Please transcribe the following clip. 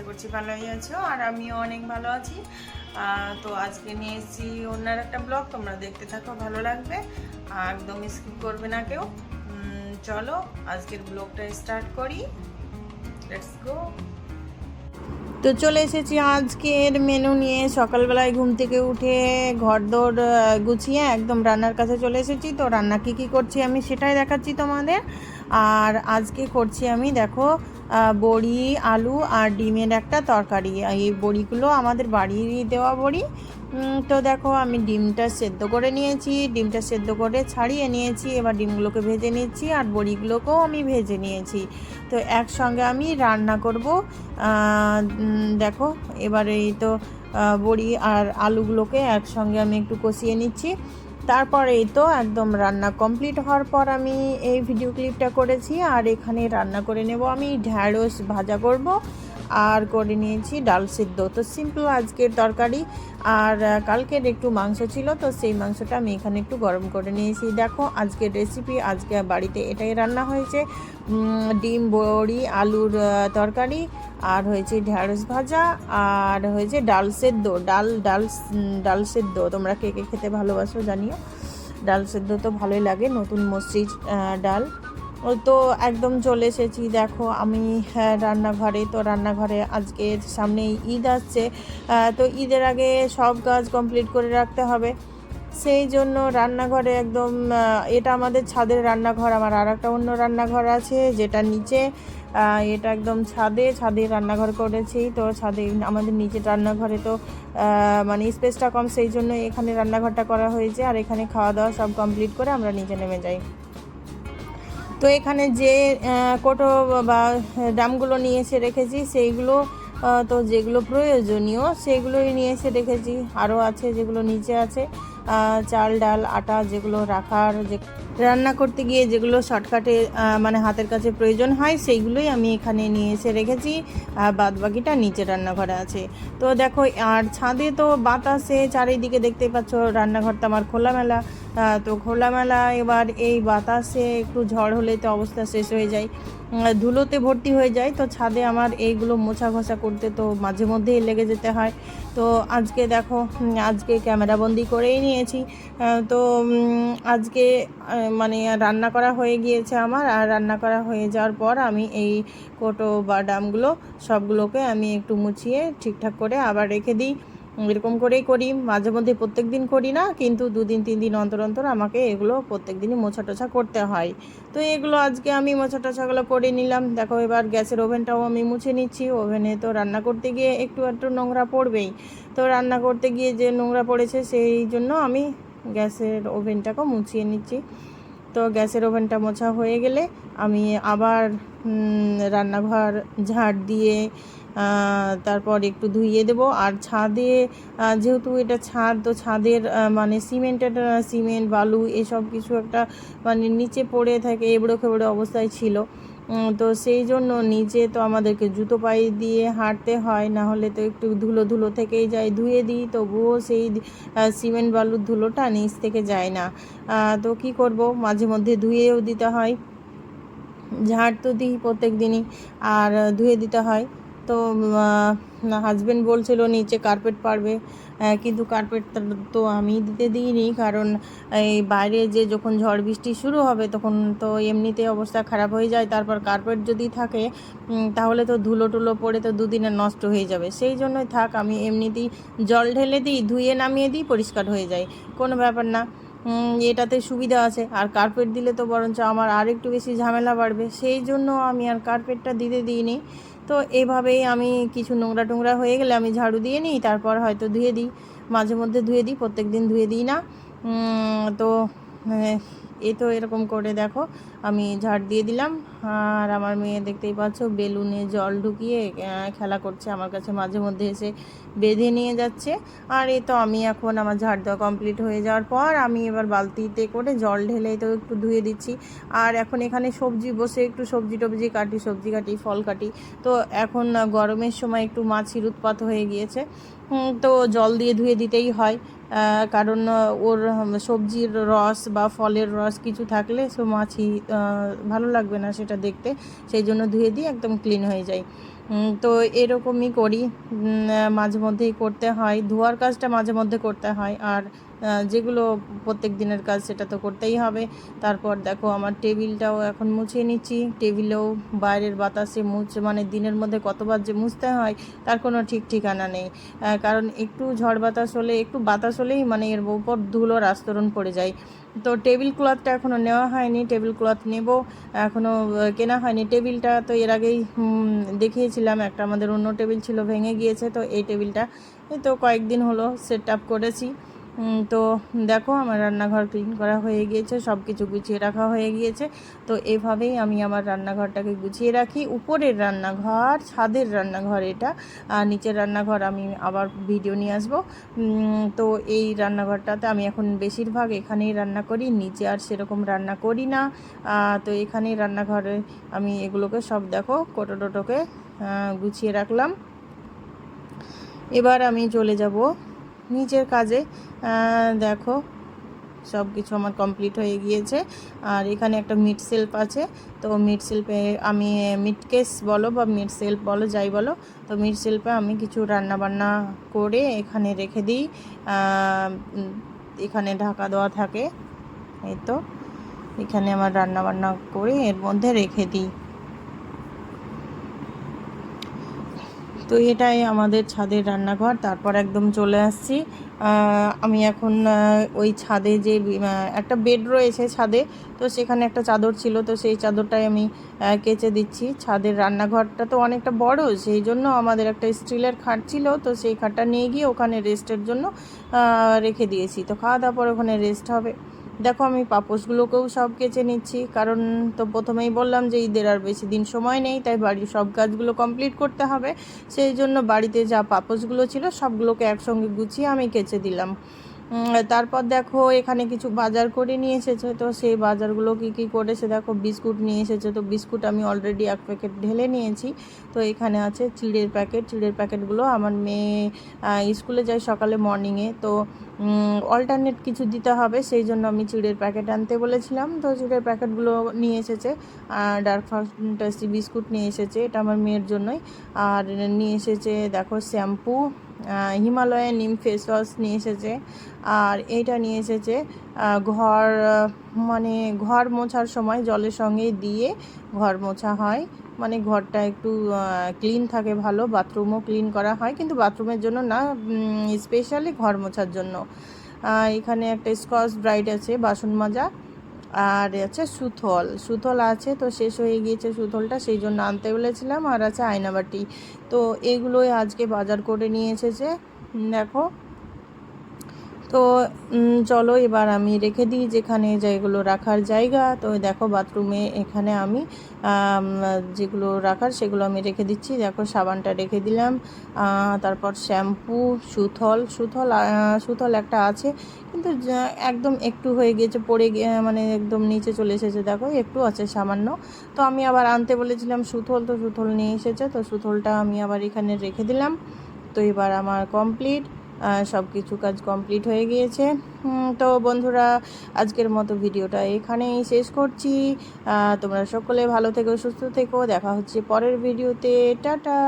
আশা করছি ভালোই আছো, আর আমিও অনেক ভালো আছি। তো আজকে নিয়ে এসেছি অন্যার একটা ব্লগ, তোমরা দেখতে থাকো, ভালো লাগবে। একদম স্কিপ করবে না কেউ। চলো, আজকের ব্লগটা স্টার্ট করি। লেটস গো তো চলে এসেছি আজকের মেনু নিয়ে। সকালবেলায় ঘুম থেকে উঠে ঘর দৌড় গুছিয়ে একদম রান্নার কাছে চলে এসেছি। তো রান্না কী কী করছি আমি সেটাই দেখাচ্ছি তোমাদের। আর আজকে করছি আমি, দেখো বড়ি, আলু আর ডিমের একটা তরকারি। এই বড়িগুলো আমাদের বাড়িরই দেওয়া বড়ি। তো দেখো আমি ডিমটা সেদ্ধ করে নিয়েছি। ডিমটা সেদ্ধ করে ছাড়িয়ে নিয়েছি। এবার ডিমগুলোকে ভেজে নিচ্ছি আর বড়িগুলোকেও আমি ভেজে নিয়েছি। তো একসঙ্গে আমি রান্না করব। দেখো এবার এই তো বড়ি আর আলুগুলোকে একসঙ্গে আমি একটু কষিয়ে নিচ্ছি। তারপরে এই তো একদম রান্না কমপ্লিট হওয়ার পর আমি এই ভিডিও ক্লিপটা করেছি আর এখানে রান্না করে নেব। আমি ঢ্যাঁড়স ভাজা করব। আর করে নিয়েছি ডাল সিদ্ধ। তো সিম্পল আজকের তরকারি। আর কালকের একটু মাংস ছিল, তো সেই মাংসটা আমি এখানে একটু গরম করে নিয়েছি। দেখো, আজকের রেসিপি আজকে বাড়িতে এটাই রান্না হয়েছে। ডিম, বড়ি, আলুর তরকারি, আর হয়েছে ঢ্যাঁড়স ভাজা, আর হয়েছে ডাল সেদ্ধ। ডাল ডাল ডাল সেদ্ধ। তোমরা কে কে খেতে ভালোবাসো জানিও। ডাল সেদ্ধ তো ভালোই লাগে, নতুন মসজিদ ডাল। তো একদম চলে এসেছি। দেখো আমি হ্যাঁ, রান্নাঘরে। তো রান্নাঘরে আজকে সামনে ঈদ আসছে। তো ঈদের আগে সব কাজ কমপ্লিট করে রাখতে হবে। সেই জন্য রান্নাঘরে একদম এটা আমাদের ছাদের রান্নাঘর। আমার আর একটা অন্য রান্নাঘর আছে যেটা নিচে। এটা একদম ছাদে ছাদে রান্নাঘর করেছি। তো ছাদে আমাদের নিচের রান্নাঘরে তো মানে স্পেসটা কম সেই জন্য এখানে রান্নাঘরটা করা হয়েছে। আর এখানে খাওয়া দাওয়া সব কমপ্লিট করে আমরা নিচে নেমে যাই। তো এখানে যে কোটো বা ড্রামগুলো নিয়ে এসে রেখেছি, সেইগুলো তো যেগুলো প্রয়োজনীয়, সেগুলোই নিয়ে এসে রেখেছি। আরও আছে যেগুলো নিচে আছে চাল, ডাল, আটা যেগুলো রাখার, যে রান্না করতে গিয়ে যেগুলো শর্টকাটে মানে হাতের কাছে প্রয়োজন হয়, সেইগুলোই আমি এখানে নিয়ে এসে রেখেছি। বাদ বাকিটা নিচে রান্নাঘরে আছে। তো দেখো, আর ছাদে তো বাতাসে চারিদিকে দেখতেই পাচ্ছ রান্নাঘরটা আমার খোলামেলা। তো খোলামেলা এবার এই বাতাসে একটু ঝড় হলে তো অবস্থা শেষ হয়ে যায়। ধুলোতে ভর্তি হয়ে যায়, তো ছাদে আমার এইগুলো মোছা ঘষা করতে তো মাঝে মধ্যেই লেগে যেতে হয়। তো আজকে দেখো আজকে ক্যামেরাবন্দি করেই নিয়েছি। তো আজকে মানে রান্না করা হয়ে গিয়েছে আমার, আর রান্না করা হয়ে যাওয়ার পর আমি এই কোটো বা ডামগুলো সবগুলোকে আমি একটু মুছিয়ে ঠিকঠাক করে আবার রেখে দিই। এরকম করেই করি, মাঝে মধ্যে প্রত্যেক দিন করি না, কিন্তু দুদিন, তিন দিন অন্তর অন্তর আমাকে এগুলো প্রত্যেক দিনই মোছা টোছা করতে হয়। তো এগুলো আজকে আমি মোছা টোছাগুলো করে নিলাম। দেখো এবার গ্যাসের ওভেনটাও আমি মুছে নিচ্ছি। ওভেনে তো রান্না করতে গিয়ে একটু একটু নোংরা পড়বেই। তো রান্না করতে গিয়ে যে নোংরা পড়েছে সেই জন্য আমি গ্যাসের ওভেনটাকেও মুছিয়ে নিচ্ছি। তো গ্যাসের ওভেনটা মোছা হয়ে গেলে আমি আবার রান্নাঘর ঝাড় দিয়ে তারপর একটু ধুইয়ে দেবো। আর ছাদে যেহেতু এটা ছাদ, তো ছাদের মানে সিমেন্টের সিমেন্ট, বালু এসব কিছু একটা মানে নিচে পড়ে থাকে, এবড়ো খেবড়ো অবস্থায় ছিল। তো সেই জন্য নিচে তো আমাদেরকে জুতো পায়ে দিয়ে হাঁটতে হয়, না হলে তো একটু ধুলো ধুলো থেকেই যায়। ধুয়ে দিই, তবুও সেই সিমেন্ট, বালুর ধুলোটা নিচ থেকে যায় না। তো কি করব? মাঝে মধ্যে ধুয়েও দিতে হয়। ঝাড় তো দিই প্রত্যেক দিনই, আর ধুয়ে দিতে হয়। তো হাজবেন্ড বলছিল নিচে কার্পেট পারবে কিন্তু কার্পেট তো আমি দিতে দিইনি, কারণ এই বাইরে যে যখন ঝড় বৃষ্টি শুরু হবে, তখন তো এমনিতে অবস্থা খারাপ হয়ে যায়। তারপর কার্পেট যদি থাকে তাহলে তো ধুলো টুলো পড়ে তো দুদিনে নষ্ট হয়ে যাবে। সেই জন্যই থাক, আমি এমনিতেই জল ঢেলে দিই, ধুয়ে নামিয়ে দিই, পরিষ্কার হয়ে যায়। কোনো ব্যাপার না। এটাতে সুবিধা আছে। আর কার্পেট দিলে তো বরঞ্চ আমার আর একটু বেশি ঝামেলা বাড়বে। সেই জন্য আমি আর কার্পেটটা দিতে দিইনি। তো এভাবেই আমি কিছু নোংরা টোংরা হয়ে গেলে আমি ঝাড়ু দিয়ে নিই, তারপর হয়তো ধুয়ে দিই। মাঝে মধ্যে ধুয়ে দিই প্রত্যেক দিন ধুয়ে দিই না। তো এ এই তো এরকম করে দেখো। আমি ঝাড় দিয়ে দিলাম। আর আমার মেয়ে দেখতেই পাচ্ছ, বেলুনে জল ঢুকিয়ে খেলা করছে। আমার কাছে মাঝে মধ্যে এসে বেঁধে নিয়ে যাচ্ছে। আর এই তো আমি এখন আমার ঝাড় দেওয়া কমপ্লিট হয়ে যাওয়ার পর আমি এবার বালতিতে করে জল ঢেলে তো একটু ধুয়ে দিচ্ছি। আর এখন এখানে সবজি বসে, একটু সবজি টবজি কাটি, সবজি কাটি, ফল কাটি। তো এখন গরমের সময় একটু মাছির উৎপাত হয়ে গিয়েছে। তো জল দিয়ে ধুয়ে দিতেই হয়। কারণ ওর সবজির রস বা ফলের রস কিছু থাকলে সো মাছি ভালো লাগবে না সেটা দেখতে। সেই জন্য ধুয়ে দিয়ে একদম ক্লিন হয়ে যায়। তো এরকমই করি। মাঝে মধ্যেই করতে হয়। ধোয়ার কাজটা মাঝে মধ্যে করতে হয়। আর যেগুলো প্রত্যেক দিনের কাজ সেটা তো করতেই হবে। তারপর দেখো আমার টেবিলটাও এখন মুছিয়ে নিচ্ছি। টেবিলেও বাইরের বাতাসে মুছে মানে দিনের মধ্যে কতবার যে মুছতে হয়, তার কোনো ঠিক ঠিকানা নেই। কারণ একটু ঝড় বাতাস হলে, একটু বাতাস হলেই মানে এর উপর ধুলোর আস্তরণ পড়ে যায়। তো টেবিল ক্লথটা এখনও নেওয়া হয়নি, টেবিল ক্লথ নেব। এখনও কেনা হয়নি। টেবিলটা তো এর আগেই দেখিয়েছিলাম, একটা আমাদের অন্য টেবিল ছিল, ভেঙে গিয়েছে। তো এই টেবিলটা তো কয়েকদিন হলো সেট আপ করেছি। তো দেখো আমার রান্নাঘর ক্লিন করা হয়ে গিয়েছে সব কিছু গুছিয়ে রাখা হয়ে গিয়েছে। তো এভাবেই আমি আমার রান্নাঘরটাকে গুছিয়ে রাখি। উপরের রান্নাঘর, ছাদের রান্নাঘর এটা, আর নিচের রান্নাঘর আমি আবার ভিডিও নিয়ে আসব। তো এই রান্নাঘরটাতে আমি এখন বেশিরভাগ এখানেই রান্না করি, নিচে আর সেরকম রান্না করি না। তো এখানেই রান্নাঘরে আমি এগুলোকে সব দেখো কোটো টোটোকে গুছিয়ে রাখলাম। এবার আমি চলে যাব নিচের কাজে দেখো সব কিছু আমার কমপ্লিট হয়ে গিয়েছে। আর এখানে একটা মিট সেলফ আছে, তো মিট সেলফে আমি মিট কেস বলো বা মিট সেলফ বলো, যাই বলো, তো মিট সেলফে আমি কিছু রান্না বান্না করে এখানে রেখে দিই। এখানে ঢাকা দেওয়া থাকে, এই তো। এখানে আমার রান্না বান্না করে এর মধ্যে রেখে দিই। তো এটাই আমাদের ছাদের রান্নাঘর। তারপর একদম চলে আসছি। আমি এখন ওই ছাদে যে একটা বেড রয়েছে ছাদে, তো সেখানে একটা চাদর ছিল, তো সেই চাদরটাই আমি কেচে দিচ্ছি। ছাদের রান্নাঘরটা তো অনেকটা বড়, সেই জন্য আমাদের একটা স্টিলের খাট ছিল, তো সেই খাটটা নিয়ে গিয়ে ওখানে রেস্টের জন্য রেখে দিয়েছি। তো খাওয়া দাওয়ার পর ওখানে রেস্ট হবে। দেখো, আমি পাপোশগুলোকেও সব কেচে নিচ্ছি। কারণ তো প্রথমেই বললাম যে ঈদের আর বেশি দিন সময় নেই, তাই বাড়ির সব কাজগুলো কমপ্লিট করতে হবে। সেই জন্য বাড়িতে যা পাপোশগুলো ছিল, সবগুলোকে একসঙ্গে গুছিয়ে আমি কেচে দিলাম। তারপর দেখো এখানে কিছু বাজার করে নিয়ে এসেছে, তো সেই বাজারগুলো কি কি করেছে দেখো, বিস্কুট নিয়ে এসেছে, তো বিস্কুট আমি অলরেডি এক প্যাকেট ঢেলে নিয়েছি, তো এখানে আছে চিড়ের প্যাকেট চিড়ের প্যাকেটগুলো আমার মেয়ে স্কুলে যায় সকালে মর্নিংয়ে তো অল্টারনেট কিছু দিতে হবে, সেই জন্য আমি চিড়ের প্যাকেট আনতে বলেছিলাম, তো চিড়ের প্যাকেটগুলো নিয়ে এসেছে ডার্ক ফ্যান্টাসি বিস্কুট নিয়ে এসেছে, এটা আমার মেয়ের জন্যই, আর নিয়ে এসেছে দেখো shampoo Himalayan neem face wash নিয়ে এসেছে। আর এইটা নিয়ে এসেছে ঘর মানে ঘর মোছার সময় জলের সঙ্গে দিয়ে ঘর মোছা হয়। মানে ঘরটা একটু ক্লিন থাকে ভালো বাথরুমও ক্লিন করা হয়। কিন্তু বাথরুমের জন্য না স্পেশালি ঘর মোছার জন্য। এখানে একটা স্কচ ব্রাইট আছে, বাসন মাজা। আর আছে সুথল। সুথল আছে, তো শেষ হয়ে গিয়েছে সুথলটা, সেই জন্য আনতে বলেছিলাম। আর আছে আয়নাবাটি তো এগুলোই আজকে বাজার করে নিয়ে এসেছে। দেখো। তো চলো এবার আমি রেখে দিই যেখানে যেগুলো রাখার জায়গা। তো দেখো বাথরুমে এখানে আমি যেগুলো রাখার সেগুলো আমি রেখে দিচ্ছি। দেখো সাবানটা রেখে দিলাম তারপর শ্যাম্পু, সুথল সুথল সুথল একটা আছে, কিন্তু একদম একটু হয়ে গিয়েছে, পড়ে মানে একদম নিচে চলে এসেছে। দেখো একটু আছে সামান্য। তো আমি আবার আনতে বলেছিলাম সুথল, তো সুথল নিয়ে এসেছে, তো সুথলটা আমি আবার এখানে রেখে দিলাম। তো এবার আমার কমপ্লিট। সব কিছু কাজ কমপ্লিট হয়ে গিয়েছে। তো বন্ধুরা, আজকের মতো ভিডিওটা এখানেই শেষ করছি। তোমরা সকলে ভালো থেকো, সুস্থ থেকো। দেখা হচ্ছে পরের ভিডিওতে। টাটা!